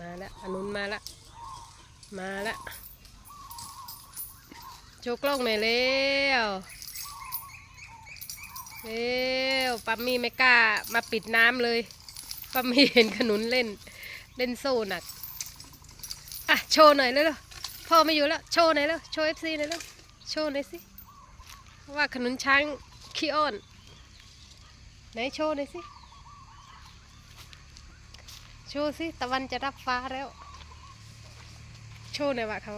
มาล้วอนุนมาละ มาละโชว์กล้องหน่อยเร็วเร็วปั๊มมี่ไม่กล้ามาปิดน้ำเลยปั๊มมี่เห็นขนุนเล่น เล่นโซ่หนัก อะ โชว์หน่อยเร็วพ่อไม่อยู่แล้ว โชว์หน่อยเร็วโชว์เอฟซีหน่อยเร็วโชว์หน่อยสิ ว่าขนุนช้างขี้อ้อนไหนโชว์หน่อยสิ โชว์สิตะวันจะรับฟ้าแล้ว โชว์หน่อยวะเขา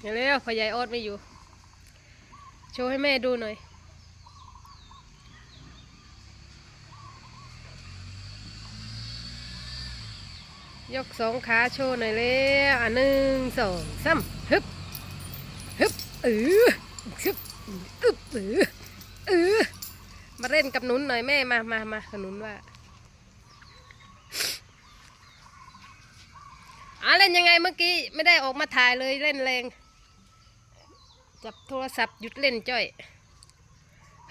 เดี๋ยวเร็วพ่อใหญ่โอ๊ตไม่อยู่ โชว์ให้แม่ดูหน่อยยกสองขาโชว์หน่อยเร็วอะหนึ่งสองสามฮึบฮึบเออฮึบอึบเออ มาเล่นกับนุนหน่อยแม่มามามากับนุนว่าอาเล่นยังไงเมื่อกี้ไม่ได้ออกมาถ่ายเลยเล่นแรง จับโทรศัพท์หยุดเล่นจ้อย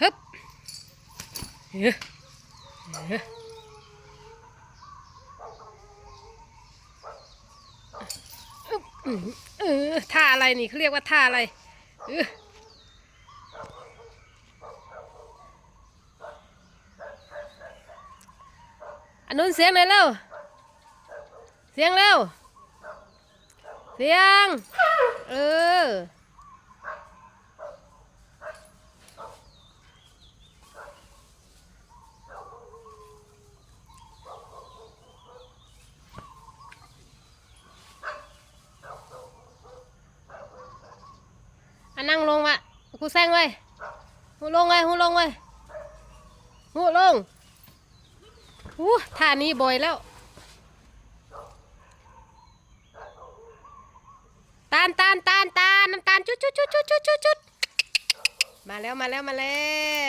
ฮึบเฮ้เออท่าอะไรนี่เขาเรียกว่าท่าอะไรเออ อันนู้นเสียงหนเร็วเสียงเร็วเสียง เออ อันนั่งลงวะกูแซงไว้หูลงไว้หูลงไว้หูลง อู้ท่านี้บ่อยแล้ว ตาลตาลตาลตาลน้ำตาลจุดจุดจุดจุดจุดจุดจุดมาแล้วมาแล้วมาแล้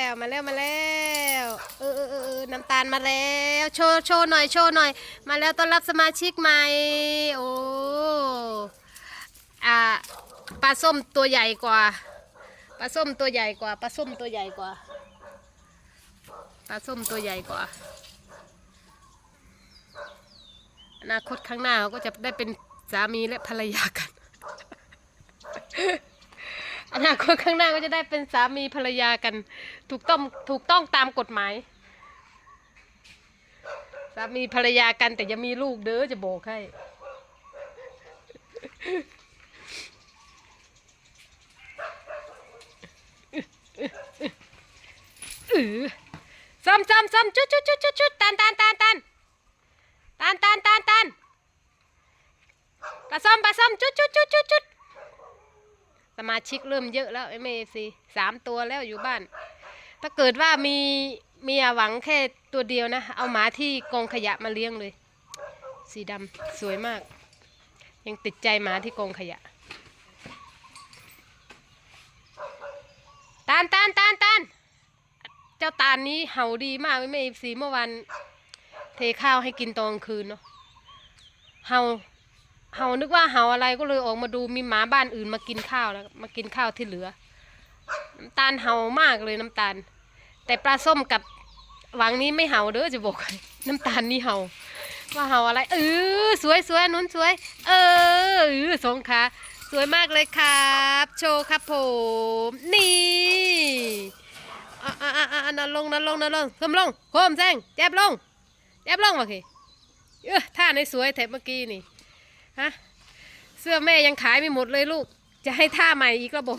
วมาแล้วมาแล้วเออเออเออเออน้ำตาลมาแล้วโชว์โชว์หน่อยโชว์หน่อย มาแล้วต้อนรับสมาชิกใหม่โอ้อ่าปลาส้มตัวใหญ่กว่าปลาส้มตัวใหญ่กว่าปลาส้มตัวใหญ่กว่าปลาส้มตัวใหญ่กว่า อนาคตข้างหน้าเขาก็จะได้เป็นสามีและภรรยากัน อนาคตข้างหน้าก็จะได้เป็นสามีภรรยากัน ถูกต้องถูกต้องตามกฎหมาย สามีภรรยากันแต่อยังมีลูกเด้อจะโบกให้ซ้ำซ้ำซ้ำจุดจุดจุดจุดจุดตันตันตันตัน ตานตานตานตานปลาส้มปลาส้มจุดจุดจุดจุดจุดสมาชิกเริ่มเยอะแล้วเอ็มเอซีสามตัวแล้วอยู่บ้าน ถ้าเกิดว่ามีมีหวังแค่ตัวเดียวนะ เอาหมาที่กองขยะมาเลี้ยงเลย สีดำสวยมาก ยังติดใจหมาที่กองขยะตานตานตานตานเจ้าตาลนี้เห่าดีมากเอ็มเอซีเมื่อวาน เทข้าวให้กินตอนกลางคืนเนาะเฮาเฮานึกว่าเฮาอะไรก็เลยออกมาดูมีหมาบ้านอื่นมากินข้าวแล้วมากินข้าวที่เหลือ น้ำตาลเห่ามากเลยน้ำตาล แต่ปลาส้มกับหวังนี้ไม่เห่าเด้อจะบอกน้ำตาลนี่เห่าว่าเห่าอะไร เออสวยสวยนุ้นสวย เออเออสงขาสวยมากเลยครับ โชว์ครับผม นี่อะอะอะอะนอนลงนอนลงนอนลงคมลงโคมแซงแจ็บลง บลงมาเคเออท่าในสวยแถบเมื่อกี้นี่ฮะเสื้อแม่ยังขายไม่หมดเลยลูก จะให้ท่าใหม่อีกระบบ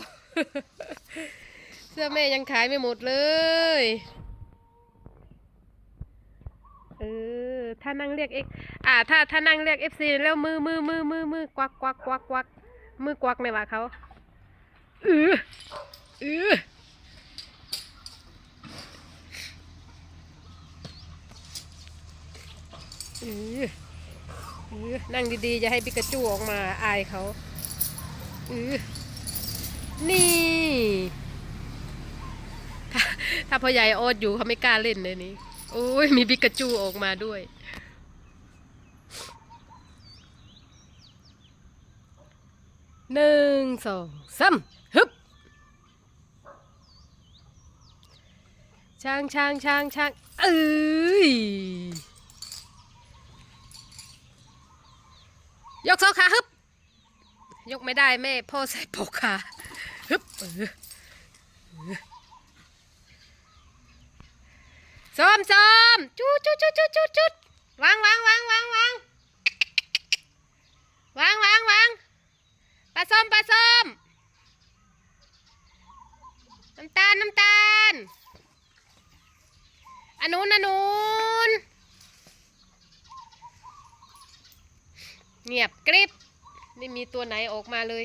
เสื้อแม่ยังขายไม่หมดเลยเออถ้านั่งเรียกเอ็กอ่า ถ้าถ้านั่งเรียกเอฟซีแล้วมือมือมือมือมือกวักกวักกวักกวักมือกวักในว่าเขาเออเออ เออเออ นั่งดีๆอย่าให้ปิกาจูออกมาอายเขาออนี่ถ้าถ้าพ่อใหญ่โอดอยู่เขาไม่กล้าเล่นเลยนี่โอ้ยมีปิกาจูออกมาด้วย หนึ่งสองสามฮึบช้างช้างช้างช้างเอ้ย ยกสองขาฮึบยกไม่ได้แม่พ่อใส่ปกขาฮึบซ้อมซ้อมจุดจุดจุดจุดจุดจุดวางวางวางวางวางวางวางวางปลาส้มปลาส้มน้ำตาลน้ำตาลอันนู้นอันนู้น เงียบกริบไม่มีตัวไหนออกมาเลย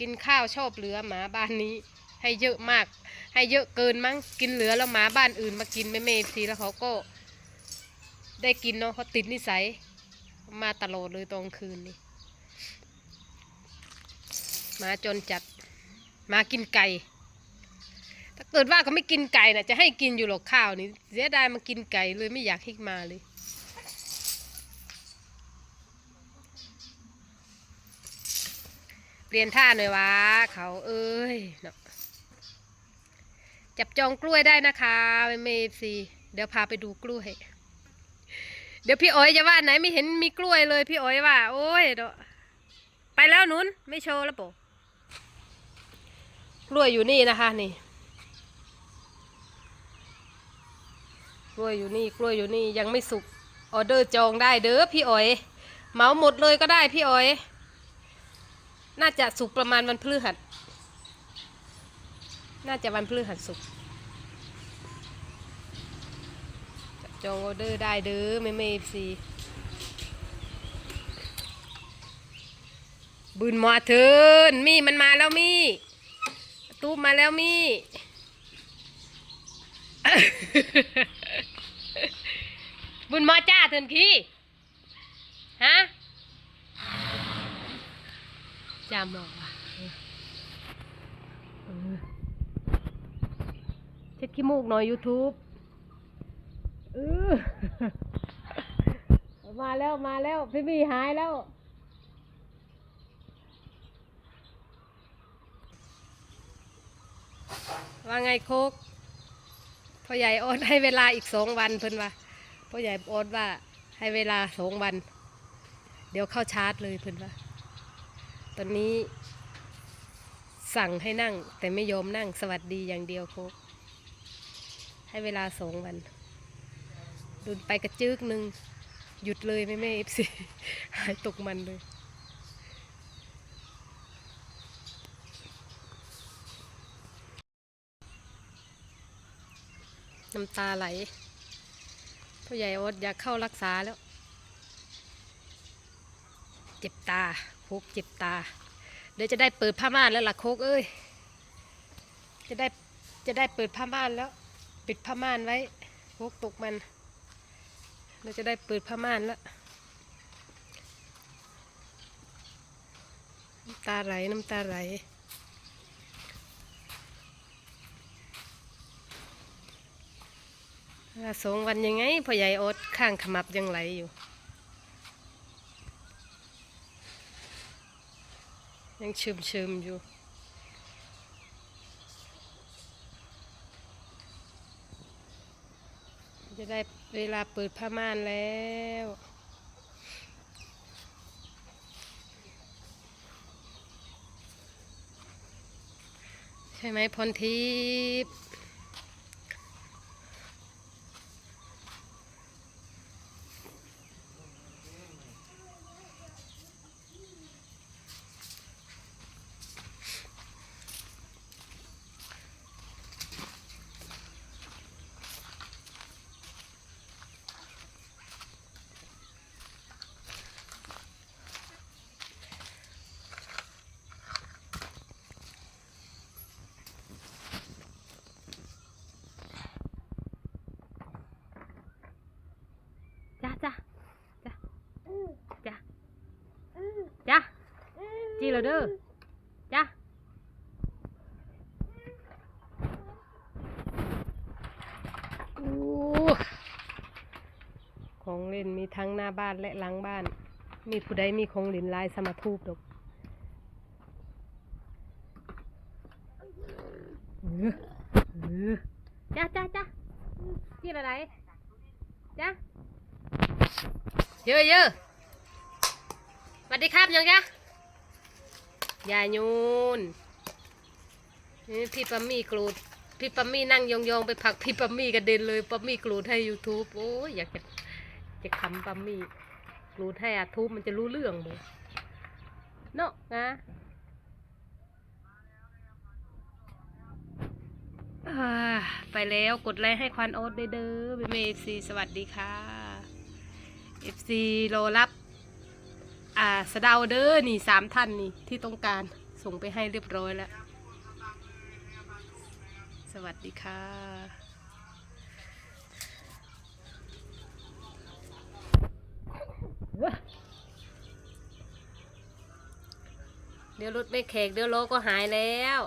กินข้าวชอบเหลือหมาบ้านนี้ ให้เยอะมาก ให้เยอะเกินมั้งกินเหลือแล้วหมาบ้านอื่นมากินไม่เมซีแล้วเขาก็ ได้กินเนาะเขาติดนิสัย มาตลอดเลยตอนคืนนี่หมาจนจัดหมากินไก่ถ้าเกิดว่าเขาไม่กินไก่น่ะจะให้กินอยู่หรอกข้าวนี่เสียดายมากินไก่เลยไม่อยากให้มาเลย เปลี่ยนท่าหน่อยวะเขาเอ้ยเนาะจับจองกล้วยได้นะคะเมฟซีเดี๋ยวพาไปดูกล้วย เดี๋ยวพี่อ้อยจะว่าไหนไม่เห็นมีกล้วยเลยพี่อ้อยว่า โอ้ยเนาะไปแล้วนุนไม่โชว์แล้วปะกล้วยอยู่นี่นะคะนี่กล้วยอยู่นี่กล้วยอยู่นี่ยังไม่สุกออเดอร์จองได้เด้อพี่อ้อยเหมาหมดเลยก็ได้พี่อ้อย น่าจะสุกประมาณวันพฤหัส น่าจะวันพฤหัสสุกจับจองออเดอร์ได้เด้อไม่ไม่ซีบุญมาเถินมีมันมาแล้วมีตู้มาแล้วมีบุญมาจ้าเถินขี้ฮะ จามบอกว่าเช็ดขี้มูกหน่อย YouTube เออมาแล้วมาแล้วพี่บีหายแล้ว ว่าไงโคกพ่อใหญ่โอดให้เวลาอีกสองวันเพิ่นว่าพ่อใหญ่โอดว่าให้เวลาสองวัน เดี๋ยวเข้าชาร์จเลยเพิ่นว่า ตอนนี้ สั่งให้นั่ง แต่ไม่ยอมนั่งสวัสดีอย่างเดียวโคกให้เวลาสองวันดุนไปกระจึกหนึ่งหยุดเลยไม่ไม่เอฟซีหายตกมันเลยน้ำตาไหลพ่อใหญ่อดอยากเข้ารักษาแล้ว เจ็บตา โคกเจ็บตา เดี๋ยวจะได้เปิดผ้าม่านแล้วล่ะโคกเอ้ย จะได้จะได้เปิดผ้าม่านแล้ว ปิดผ้าม่านไว้โคกตกมัน เราจะได้เปิดผ้าม่านแล้ว น้ำตาไหลน้ำตาไหลสองวันยังไงพ่อใหญ่อดข้างขมับยังไหลอยู่ ยังชืมชืมๆอยู่จะได้เวลาเปิดผ้าม่านแล้ว ใช่ไหมพรทิพย์จ้าจ้าจ้าจ้าจ้า จีเราเด้อจ้าของเล่นมีทั้งหน้าบ้านและหลังบ้าน มีผู้ใดมีของเล่นลายสมาทูบดอกเอจ้าจ้าจ้ากินอะไรจ้าเยอะเยอะสวัสดีครับยังจ้า ยายยูนนี่พี่ปัมมี่กรูด พี่ปัมมี่นั่งยองๆไปผักพี่ปัมมี่กระเด็นเลยปัมมี่กรูดให้ YouTube โอ้ยอยากจะจะคำปัมมี่กรูดให้อาทูบมันจะรู้เรื่องเลยเนาะนะไปแล้วกดไลค์ให้ควันโอ๊ตเด้อเบเมฟซีสวัสดีค่ะ FC รอรับ อ่าสะเดาเด้อนี่สามท่านนี่ที่ต้องการส่งไปให้เรียบร้อยแล้ว สวัสดีค่ะเดี๋ยวรถไม่แขกเดี๋ยวโลก็หายแล้ว